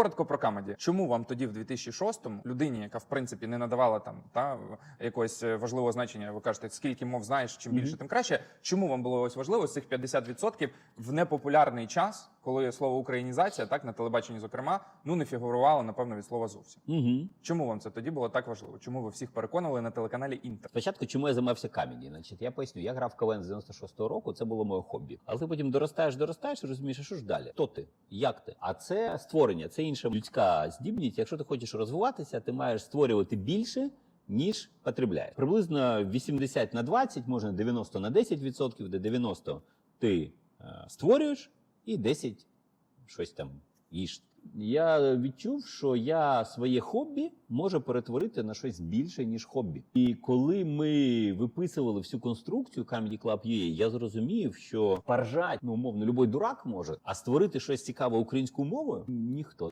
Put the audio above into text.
коротко про камеді. Чому вам тоді, в 2006-му, людині, яка в принципі не надавала там та якогось е, важливого значення, ви кажете, скільки мов знаєш, чим більше, тим краще. Чому вам було ось важливо з цих 50% в непопулярний час, коли слово українізація, так на телебаченні, зокрема, ну не фігурувало напевно від слова зовсім. Угу. Чому вам це тоді було так важливо? Чому ви всіх переконували на телеканалі Інтер? Спочатку, чому я займався камеді? Значить, я поясню, я грав КВН з 96-го року, це було моє хобі. Але ти потім доростаєш, доростаєш розумієш, а що ж далі? Хто ти? Як ти? А це створення, це інша людська здібність. Якщо ти хочеш розвиватися, ти маєш створювати більше. Ніж потребляєш. Приблизно 80 на 20, можна 90 на 10 відсотків, де 90 ти е, створюєш, і 10 щось там їж. Я відчув, що я своє хобі можу перетворити на щось більше, ніж хобі. І коли ми виписували всю конструкцію Comedy Club UA, я зрозумів, що поржать, ну умовно, любой дурак може, а створити щось цікаве українською мовою ніхто.